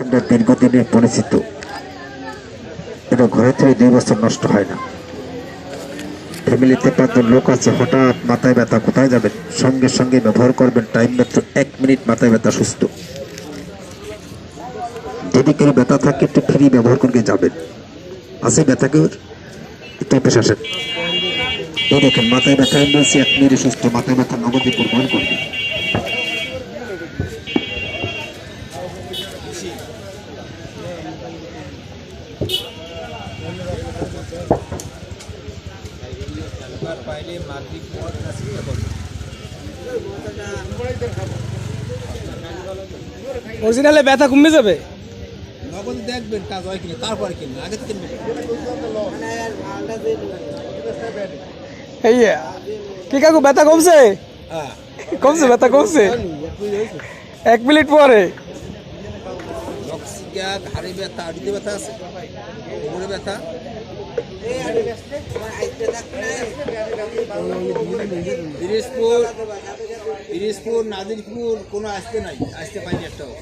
আমরা দীর্ঘদিনের পরিচিত। এটা ঘরে থেকে দুই বছর নষ্ট হয় না। ফ্যামিলিতে পাঁচজন লোক আছে, হঠাৎ মাথায় ব্যথা, কোথায় যাবেন? সঙ্গে সঙ্গে ব্যবহার করবেন, টাইম মাত্র এক মিনিট মাথায় ব্যথা, সুস্থ। যদি কোনো ব্যথা থাকে, একটু ফ্রি ব্যবহার করে যাবেন। আছে ব্যথা কেউ? একটু অফিস আসেন। এই দেখেন, মাথায় ব্যথা বলছি, এক মিনিটে সুস্থ, মাথায় ব্যথা, নগদে পরিবহন করবে অরিজিনালে ব্যথা কমে যাবে? নগদ দেখবেন কাজ হয় কিনা তারপরে কিনবেন আগে কিনবেন। এই কি কাকু ব্যথা কমছে? হ্যাঁ। কমছে ব্যথা কমছে? এক মিনিট পরে। ঘাড়ে ব্যথা আড়িতে ব্যথা আছে? কোমরে ব্যথা? পিরিজপুর ইরিশপুর নাদিরপুর কোনো আসতে নাই আসতে পারিনি একটাও